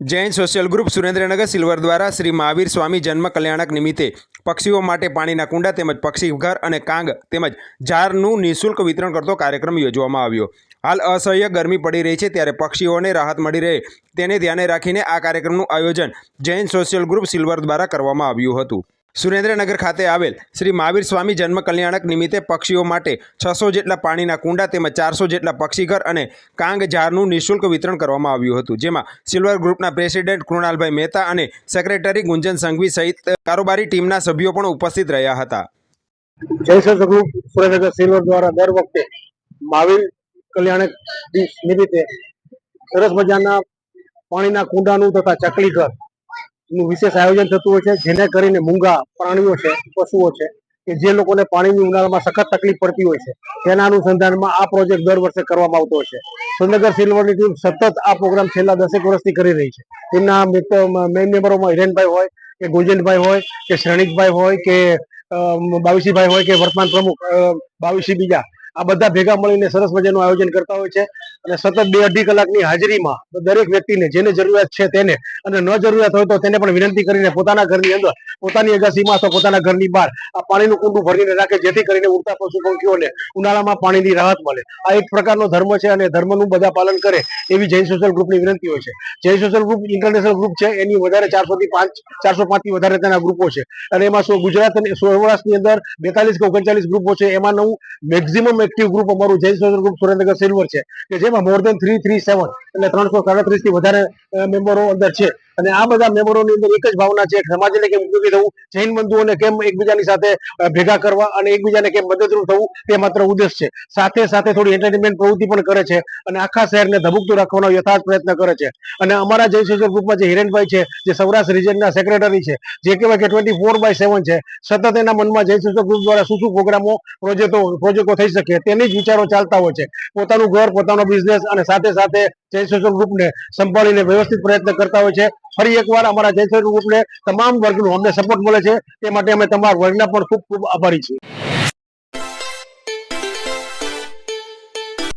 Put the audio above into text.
Jain social group Surendranagar silver દ્વારા શ્રી મહાવીર સ્વામી જન્મ કલ્યાણક નિમિત્તે પક્ષીઓ માટે પાણીના કુંડા તેમજ પક્ષી ઘર અને કાંગ તેમજ ઝારનું નિઃશુલ્ક વિતરણ કરતો કાર્યક્રમ યોજવામાં આવ્યો. હાલ અસહ્ય ગરમી પડી રહી છે ત્યારે પક્ષીઓને રાહત મળી રહે તેને ધ્યાને રાખીને આ કાર્યક્રમનું આયોજન જૈન સોશિયલ ગ્રુપ સિલ્વર દ્વારા કરવામાં આવ્યું હતું. સુરેન્દ્રનગર ખાતે આવેલ શ્રી મહાવીર સ્વામી જન્મ કલ્યાણક નિમિત્તે પક્ષીઓ માટે છસો જેટલા પાણીના કુંડા તેમજ ચારસો જેટલા પક્ષીઘર અને કાંગ ઝારનું નિઃશુલ્ક વિતરણ કરવામાં આવ્યું હતું. જેમાં સિલ્વર ગ્રુપના પ્રેસિડેન્ટ કૃણાલભાઈ મહેતા અને સેક્રેટરી ગુંજન સંઘવી સહિત કારોબારી ટીમના સભ્યો પણ ઉપસ્થિત રહ્યા હતા. જયસર સુરેન્દ્રનગર સિલ્વર દ્વારા દર વખતે મહાવીર કલ્યાણક નિમિત્તે સરસ મજાના પાણીના કુંડાનું તથા ચકલી ઘર નું વિશેષ આયોજન થતું હોય છે, જેને કરીને મૂંગા, પ્રાણીઓ છે, પશુઓ છે, કે જે લોકોને પાણીની ઉનાળામાં સખત તકલીફ પડતી હોય છે, તેના અનુસંધાનમાં આ પ્રોજેક્ટ દર વર્ષે કરવામાં આવતો હોય છે. સુરેન્દ્રનગર સિલ્વરની ટીમ સતત આ પ્રોગ્રામ છેલ્લા દસેક વર્ષથી કરી રહી છે. તેમના મેઇન મેમ્બરોમાં હિરેનભાઈ હોય, કે ગુંજનભાઈ હોય, કે શ્રેણિકભાઈ હોય, કે બાવીસીભાઈ હોય, કે વર્તમાન પ્રમુખ બાવીસી બીજા, આ બધા ભેગા મળીને સરસ મજાનું આયોજન કરતા હોય છે. અને સતત બે અઢી કલાકની હાજરીમાં દરેક વ્યક્તિને જેને જરૂરિયાત છે તેને અને ન જરૂરિયાત હોય તો તેને પણ વિનંતી કરીને પોતાના ઘરની અંદર પોતાની અગાસીમાં અથવા પોતાના ઘરની બહાર આ પાણીનું કુંડું ભરીને રાખે, જેથી કરીને ઉડતા પશુ પંખીઓને ઉનાળામાં પાણીની રાહત મળે. આ એક પ્રકારનો ધર્મ છે અને ધર્મનું બધા પાલન કરે એવી જૈન સોશિયલ ગ્રુપની વિનંતી હોય છે. Jain social group international group છે, એની વધારે ચારસો થી પાંચ, ચારસો પાંચથી વધારે તેના ગ્રુપો છે. અને એમાં શું ગુજરાત અને સૌરાષ્ટ્રની અંદર બેતાલીસ કે ઓગણચાલીસ ગ્રુપો છે. એમાંનું મેક્ઝિમમ એક્ટિવ ગ્રુપ અમારું Jain social group Surendranagar silver છે. કે જેમાં more than three three seven એટલે ત્રણસો સાડત્રીસથી વધારે મેમ્બરો અંદર છે. અને આ બધા મેમ્બરોની અંદર એક જ ભાવના છે સમાજ એટલે કેમ ઉપયોગી થવું, જૈન બંધુઓને કેમ એકબીજાની સાથે ભેગા કરવા અને એકબીજાને કેમ મદદરૂપ થવું, તે માત્ર ઉદ્દેશ છે. સાથે સાથે થોડી એન્ટરટેનમેન્ટ પ્રવૃત્તિ પણ કરે છે અને આખા શહેરને ધબુકતું રાખવાનો યથાર્થ પ્રયત્ન કરે છે. અને અમારા જૈન સોશિયલ ગ્રુપમાં જે હિરેનભાઈ છે, જે સૌરાષ્ટ્ર રિજનના સેક્રેટરી છે, જે કહેવાય કે ટ્વેન્ટી ફોર બાય સેવન છે, સતત એના મનમાં જૈન સોશિયલ ગ્રુપ દ્વારા શું શું પ્રોગ્રામો પ્રોજેક્ટો પ્રોજેક્ટો થઈ શકે, તેની જ વિચારો ચાલતા હોય છે. પોતાનું ઘર, પોતાનો બિઝનેસ અને સાથે સાથે સોશિયલ ગ્રુપને સંભાળીને વ્યવસ્થિત પ્રયત્ન કરતા હોય છે. ફરી એકવાર અમારા સોશિયલ ગ્રુપને તમામ વર્ગનો અમને સપોર્ટ મળે છે. તે માટે અમે તમારા વર્ગના પણ ખૂબ ખૂબ આભારી છીએ.